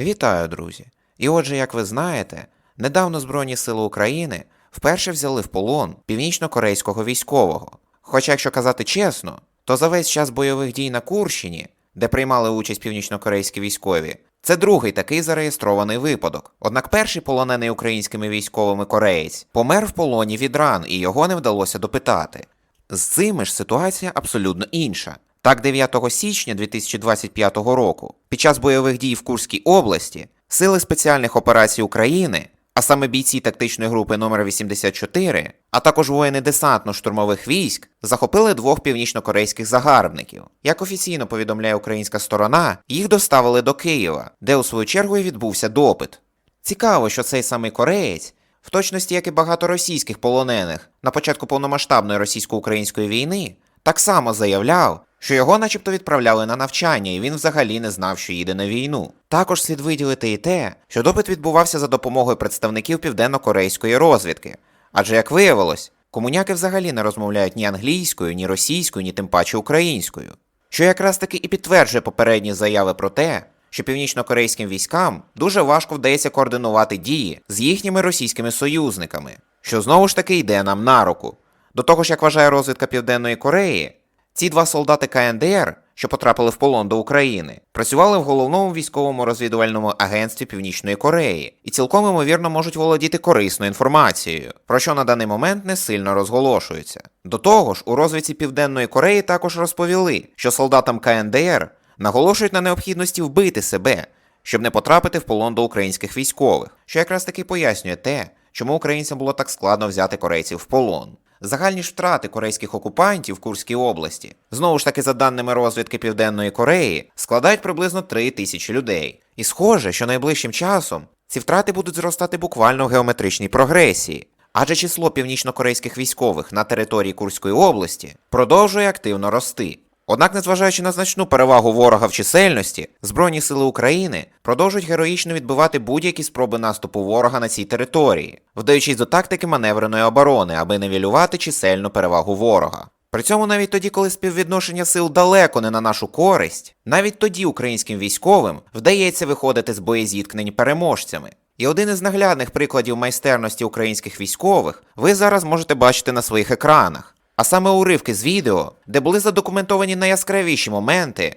Вітаю, друзі! І отже, як ви знаєте, недавно Збройні Сили України вперше взяли в полон північно-корейського військового. Хоча, якщо казати чесно, то за весь час бойових дій на Курщині, де приймали участь північно-корейські військові, це другий такий зареєстрований випадок. Однак перший полонений українськими військовими кореєць помер в полоні від ран, і його не вдалося допитати. З цими ж ситуація абсолютно інша. Так, 9 січня 2025 року, під час бойових дій в Курській області, Сили спеціальних операцій України, а саме бійці тактичної групи номер 84, а також воїни десантно-штурмових військ, захопили двох північнокорейських загарбників. Як офіційно повідомляє українська сторона, їх доставили до Києва, де у свою чергу і відбувся допит. Цікаво, що цей самий кореєць, в точності як і багато російських полонених на початку повномасштабної російсько-української війни, так само заявляв, що його начебто відправляли на навчання, і він взагалі не знав, що їде на війну. Також слід виділити і те, що допит відбувався за допомогою представників південно-корейської розвідки. Адже, як виявилось, комуняки взагалі не розмовляють ні англійською, ні російською, ні тим паче українською. Що якраз таки і підтверджує попередні заяви про те, що північно-корейським військам дуже важко вдається координувати дії з їхніми російськими союзниками, що знову ж таки йде нам на руку. До того ж, як вважає розвідка Південної Кореї, ці два солдати КНДР, що потрапили в полон до України, працювали в головному військовому розвідувальному агентстві Північної Кореї і цілком ймовірно можуть володіти корисною інформацією, про що на даний момент не сильно розголошується. До того ж, у розвідці Південної Кореї також розповіли, що солдатам КНДР наголошують на необхідності вбити себе, щоб не потрапити в полон до українських військових, що якраз таки пояснює те, чому українцям було так складно взяти корейців в полон. Загальні втрати корейських окупантів в Курській області, знову ж таки, за даними розвідки Південної Кореї, складають приблизно 3 тисячі людей. І схоже, що найближчим часом ці втрати будуть зростати буквально в геометричній прогресії, адже число північнокорейських військових на території Курської області продовжує активно рости. Однак, незважаючи на значну перевагу ворога в чисельності, Збройні сили України продовжують героїчно відбивати будь-які спроби наступу ворога на цій території, вдаючись до тактики маневреної оборони, аби невілювати чисельну перевагу ворога. При цьому навіть тоді, коли співвідношення сил далеко не на нашу користь, навіть тоді українським військовим вдається виходити з боєзіткнень переможцями. І один із наглядних прикладів майстерності українських військових ви зараз можете бачити на своїх екранах а саме уривки з відео, де були задокументовані найяскравіші моменти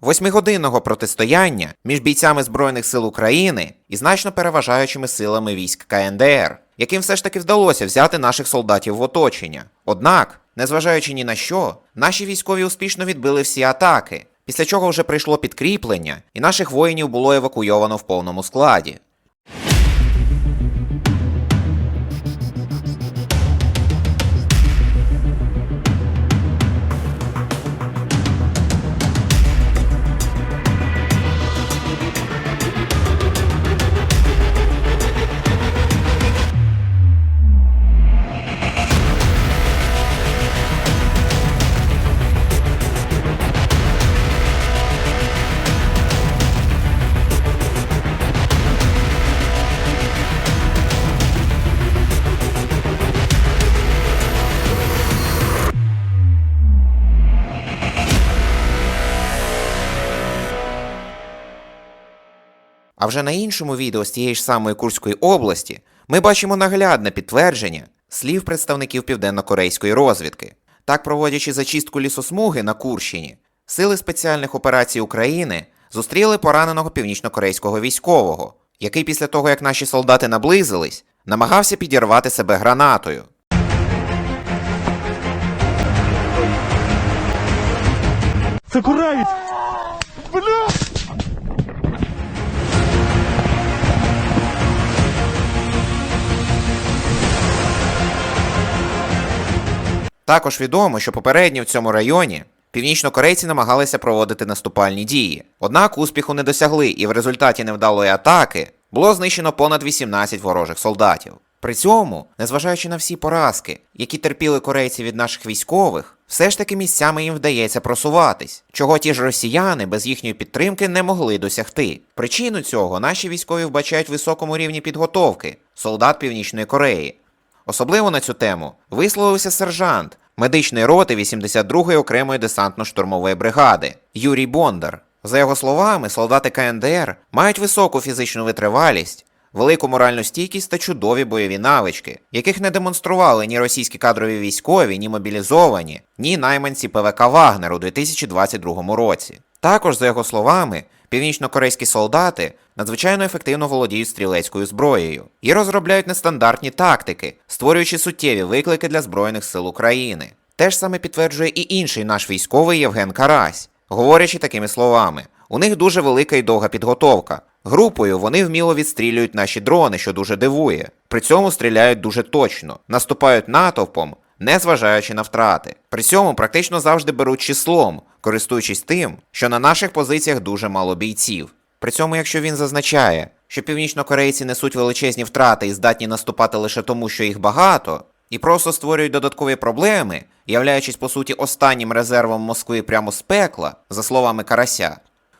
восьмигодинного протистояння між бійцями Збройних сил України і значно переважаючими силами військ КНДР, яким все ж таки вдалося взяти наших солдатів в оточення. Однак, незважаючи ні на що, наші військові успішно відбили всі атаки, після чого вже прийшло підкріплення, і наших воїнів було евакуйовано в повному складі. А вже на іншому відео з тієї ж самої Курської області ми бачимо наглядне підтвердження слів представників південно-корейської розвідки. Так, проводячи зачистку лісосмуги на Курщині, сили спеціальних операцій України зустріли пораненого північно-корейського військового, який після того, як наші солдати наблизились, намагався підірвати себе гранатою. Це кураєць! Також відомо, що попередньо в цьому районі північнокорейці намагалися проводити наступальні дії. Однак успіху не досягли, і в результаті невдалої атаки було знищено понад 18 ворожих солдатів. При цьому, незважаючи на всі поразки, які терпіли корейці від наших військових, все ж таки місцями їм вдається просуватись, чого ті ж росіяни без їхньої підтримки не могли досягти. Причину цього наші військові вбачають в високому рівні підготовки солдат Північної Кореї, Особливо на цю тему висловився сержант медичної роти 82-ї окремої десантно-штурмової бригади Юрій Бондар. За його словами, солдати КНДР мають високу фізичну витривалість, велику моральну стійкість та чудові бойові навички, яких не демонстрували ні російські кадрові військові, ні мобілізовані, ні найманці ПВК Вагнер у 2022 році. Також, за його словами, північнокорейські солдати надзвичайно ефективно володіють стрілецькою зброєю і розробляють нестандартні тактики, створюючи суттєві виклики для Збройних сил України. Те ж саме підтверджує і інший наш військовий Євген Карась, говорячи такими словами: у них дуже велика і довга підготовка. Групою вони вміло відстрілюють наші дрони, що дуже дивує. При цьому стріляють дуже точно, наступають натовпом, не зважаючи на втрати. При цьому практично завжди беруть числом, користуючись тим, що на наших позиціях дуже мало бійців. При цьому, якщо він зазначає, що північнокорейці несуть величезні втрати і здатні наступати лише тому, що їх багато, і просто створюють додаткові проблеми, являючись по суті останнім резервом Москви прямо з пекла, за словами Карася,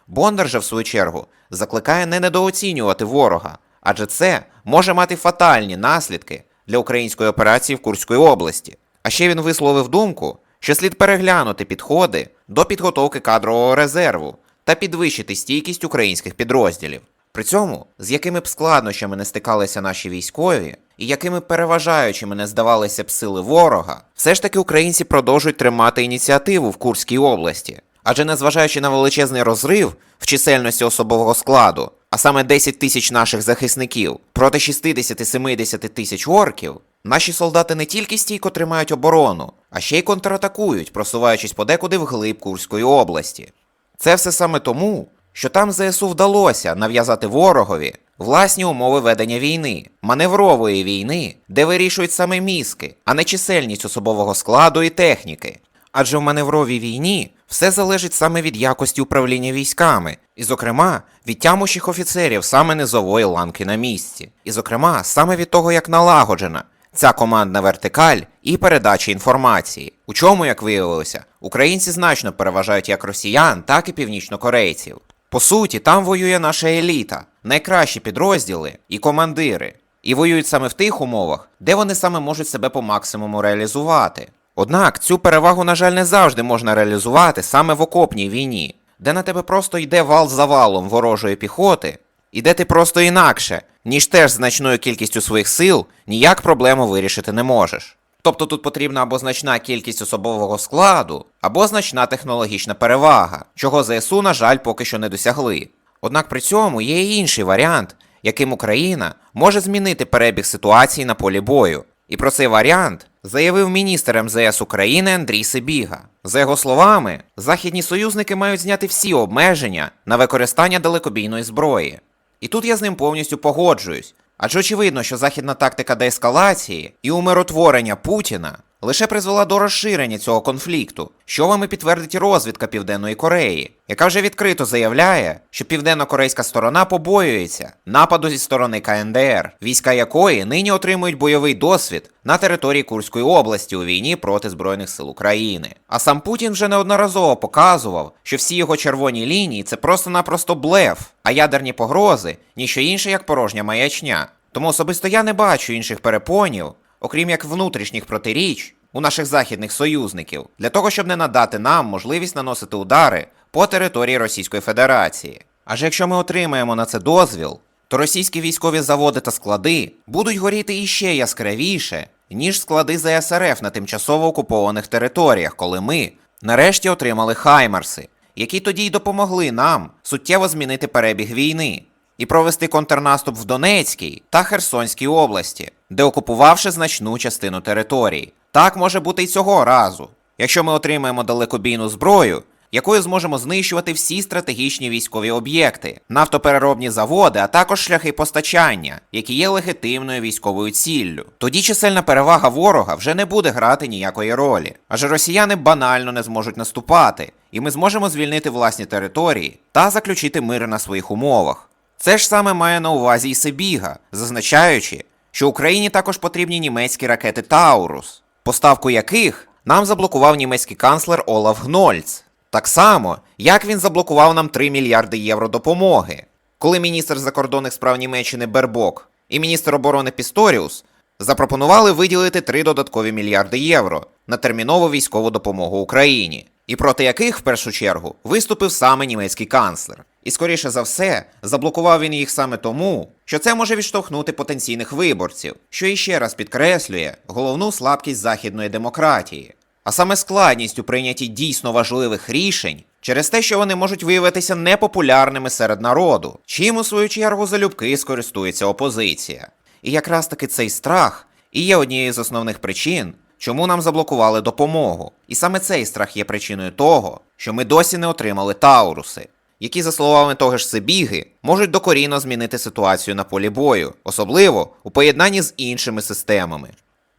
Бондар же, в свою чергу, закликає не недооцінювати ворога, адже це може мати фатальні наслідки для української операції в Курської області. А ще він висловив думку, що слід переглянути підходи до підготовки кадрового резерву та підвищити стійкість українських підрозділів. При цьому, з якими б складнощами не стикалися наші військові, і якими переважаючими не здавалися б сили ворога, все ж таки українці продовжують тримати ініціативу в Курській області. Адже незважаючи на величезний розрив в чисельності особового складу, а саме 10 тисяч наших захисників проти 60-70 тисяч орків, наші солдати не тільки стійко тримають оборону, а ще й контратакують, просуваючись подекуди вглиб Курської області. Це все саме тому, що там ЗСУ вдалося нав'язати ворогові власні умови ведення війни, маневрової війни, де вирішують саме мізки, а не чисельність особового складу і техніки. Адже в маневровій війні все залежить саме від якості управління військами, і, зокрема, від тямущих офіцерів саме низової ланки на місці, і, зокрема, саме від того, як налагоджена ця командна вертикаль і передача інформації. У чому, як виявилося, українці значно переважають як росіян, так і північнокорейців. По суті, там воює наша еліта, найкращі підрозділи і командири, і воюють саме в тих умовах, де вони саме можуть себе по максимуму реалізувати. Однак цю перевагу, на жаль, не завжди можна реалізувати саме в окопній війні, де на тебе просто йде вал за валом ворожої піхоти, і де ти просто інакше, ніж теж значною кількістю своїх сил, ніяк проблему вирішити не можеш. Тобто тут потрібна або значна кількість особового складу, або значна технологічна перевага, чого ЗСУ, на жаль, поки що не досягли. Однак при цьому є і інший варіант, яким Україна може змінити перебіг ситуації на полі бою. І про цей варіант заявив міністр МЗС України Андрій Сибіга. За його словами, західні союзники мають зняти всі обмеження на використання далекобійної зброї. І тут я з ним повністю погоджуюсь. Адже очевидно, що західна тактика деескалації і умиротворення Путіна лише призвела до розширення цього конфлікту, що вам і підтвердить розвідка Південної Кореї, яка вже відкрито заявляє, що південно-корейська сторона побоюється нападу зі сторони КНДР, війська якої нині отримують бойовий досвід на території Курської області у війні проти Збройних сил України. А сам Путін вже неодноразово показував, що всі його червоні лінії це просто-напросто блеф, а ядерні погрози ніщо інше як порожня маячня. Тому особисто я не бачу інших перепонів, окрім як внутрішніх протиріч у наших західних союзників, для того, щоб не надати нам можливість наносити удари по території Російської Федерації. Адже якщо ми отримаємо на це дозвіл, то російські військові заводи та склади будуть горіти іще яскравіше, ніж склади ЗСРФ на тимчасово окупованих територіях, коли ми нарешті отримали Хаймарси, які тоді й допомогли нам суттєво змінити перебіг війни і провести контрнаступ в Донецькій та Херсонській області, де окупувавши значну частину територій. Так може бути і цього разу, якщо ми отримаємо далекобійну зброю, якою зможемо знищувати всі стратегічні військові об'єкти, нафтопереробні заводи, а також шляхи постачання, які є легітимною військовою ціллю. Тоді чисельна перевага ворога вже не буде грати ніякої ролі, адже росіяни банально не зможуть наступати, і ми зможемо звільнити власні території та заключити мир на своїх умовах. Це ж саме має на увазі і Сибіга, зазначаючи, що Україні також потрібні німецькі ракети Таурус, поставку яких нам заблокував німецький канцлер Олаф Гнольц. Так само, як він заблокував нам 3 мільярди євро допомоги, коли міністр закордонних справ Німеччини Бербок і міністр оборони Пісторіус запропонували виділити 3 додаткові мільярди євро на термінову військову допомогу Україні. і проти яких в першу чергу виступив саме німецький канцлер. І скоріше за все, заблокував він їх саме тому, що це може відштовхнути потенційних виборців, що іще раз підкреслює головну слабкість західної демократії, а саме складність у прийнятті дійсно важливих рішень через те, що вони можуть виявитися непопулярними серед народу, чим у свою чергу залюбки скористується опозиція. І якраз таки цей страх і є однією з основних причин, чому нам заблокували допомогу. І саме цей страх є причиною того, що ми досі не отримали Тауруси, які, за словами того ж Сибіги, можуть докорінно змінити ситуацію на полі бою, особливо у поєднанні з іншими системами.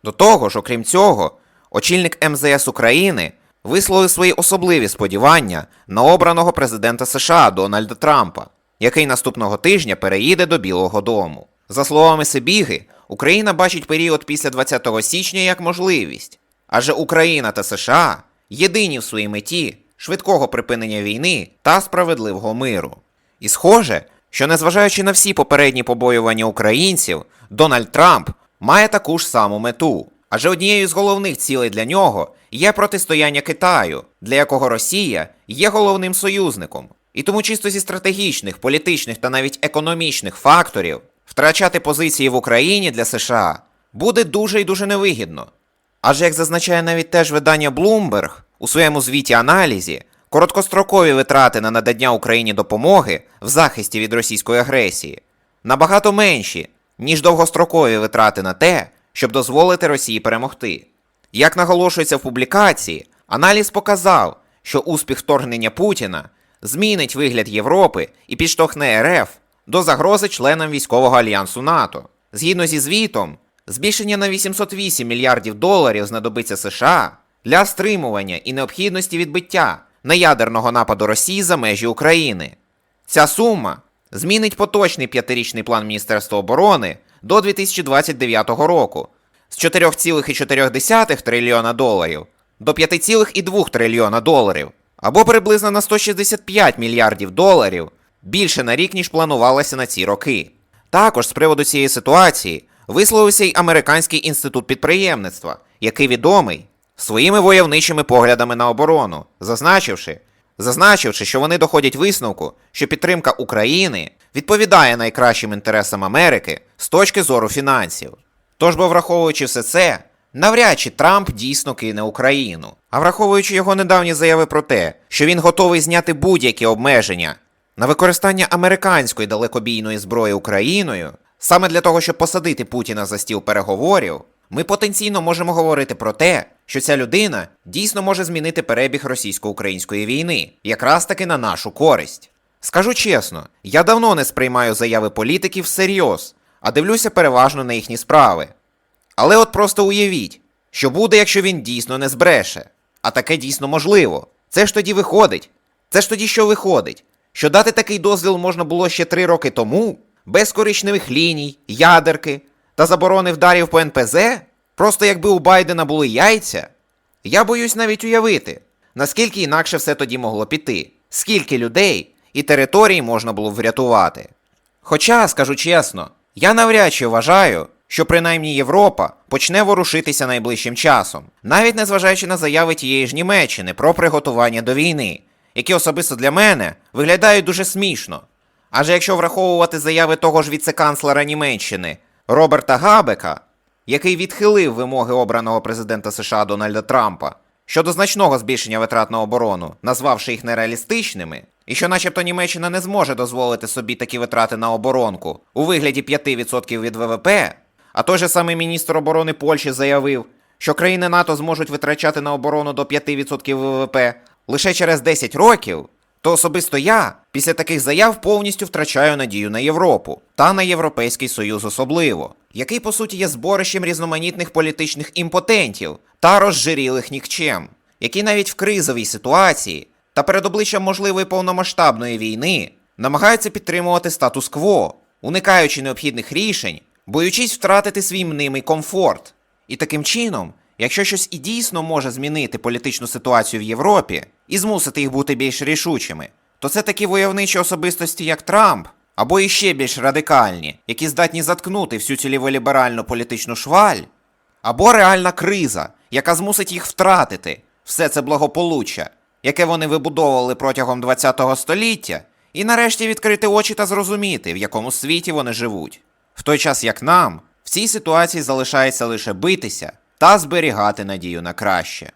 До того ж, окрім цього, очільник МЗС України висловив свої особливі сподівання на обраного президента США Дональда Трампа, який наступного тижня переїде до Білого Дому. За словами Сибіги, Україна бачить період після 20 січня як можливість, адже Україна та США єдині в своїй меті швидкого припинення війни та справедливого миру. І схоже, що незважаючи на всі попередні побоювання українців, Дональд Трамп має таку ж саму мету. Адже однією з головних цілей для нього є протистояння Китаю, для якого Росія є головним союзником. І тому чисто зі стратегічних, політичних та навіть економічних факторів втрачати позиції в Україні для США буде дуже і дуже невигідно. Адже як зазначає навіть теж видання Bloomberg у своєму звіті аналізі, короткострокові витрати на надання Україні допомоги в захисті від російської агресії набагато менші, ніж довгострокові витрати на те, щоб дозволити Росії перемогти. Як наголошується в публікації, аналіз показав, що успіх вторгнення Путіна змінить вигляд Європи і підштовхне РФ до загрози членам військового альянсу НАТО. Згідно зі звітом, збільшення на 808 мільярдів доларів знадобиться США для стримування і необхідності відбиття неядерного нападу Росії за межі України. Ця сума змінить поточний п'ятирічний план Міністерства оборони до 2029 року з 4,4 трильйона доларів до 5,2 трильйона доларів, або приблизно на 165 мільярдів доларів більше на рік, ніж планувалося на ці роки. Також з приводу цієї ситуації висловився й Американський інститут підприємництва, який відомий своїми войовничими поглядами на оборону, зазначивши, зазначивши, що вони доходять висновку, що підтримка України відповідає найкращим інтересам Америки з точки зору фінансів. Тож, бо враховуючи все це, навряд чи Трамп дійсно кине Україну. А враховуючи його недавні заяви про те, що він готовий зняти будь-які обмеження на використання американської далекобійної зброї Україною, саме для того, щоб посадити Путіна за стіл переговорів, ми потенційно можемо говорити про те, що ця людина дійсно може змінити перебіг російсько-української війни, якраз таки на нашу користь. Скажу чесно, я давно не сприймаю заяви політиків всерйоз, а дивлюся переважно на їхні справи. Але от просто уявіть, що буде, якщо він дійсно не збреше. А таке дійсно можливо. Це ж тоді виходить. Це ж тоді що виходить? Що дати такий дозвіл можна було ще три роки тому, без коричневих ліній, ядерки та заборони вдарів по НПЗ? Просто якби у Байдена були яйця? Я боюсь навіть уявити, наскільки інакше все тоді могло піти, скільки людей і територій можна було врятувати. Хоча, скажу чесно, я навряд чи вважаю, що принаймні Європа почне ворушитися найближчим часом, навіть незважаючи на заяви тієї ж Німеччини про приготування до війни, які особисто для мене виглядають дуже смішно. Адже якщо враховувати заяви того ж віце-канцлера Німеччини Роберта Габека, який відхилив вимоги обраного президента США Дональда Трампа щодо значного збільшення витрат на оборону, назвавши їх нереалістичними, і що, начебто, Німеччина не зможе дозволити собі такі витрати на оборонку у вигляді 5% від ВВП, а той же самий міністр оборони Польщі заявив, що країни НАТО зможуть витрачати на оборону до 5% ВВП лише через 10 років, то особисто я після таких заяв повністю втрачаю надію на Європу та на Європейський Союз особливо, який по суті є зборищем різноманітних політичних імпотентів та розжирілих нікчем, які навіть в кризовій ситуації та перед обличчям можливої повномасштабної війни намагаються підтримувати статус-кво, уникаючи необхідних рішень, боючись втратити свій мнимий комфорт. І таким чином, якщо щось і дійсно може змінити політичну ситуацію в Європі і змусити їх бути більш рішучими, то це такі войовничі особистості, як Трамп, або іще більш радикальні, які здатні заткнути всю цю ліволіберальну політичну шваль, або реальна криза, яка змусить їх втратити все це благополуччя, яке вони вибудовували протягом ХХ століття, і нарешті відкрити очі та зрозуміти, в якому світі вони живуть. В той час як нам в цій ситуації залишається лише битися та зберігати надію на краще.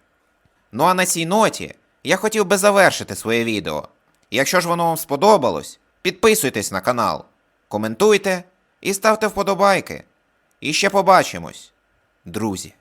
Ну а на цій ноті я хотів би завершити своє відео. Якщо ж воно вам сподобалось, підписуйтесь на канал, коментуйте і ставте вподобайки. І ще побачимось, друзі.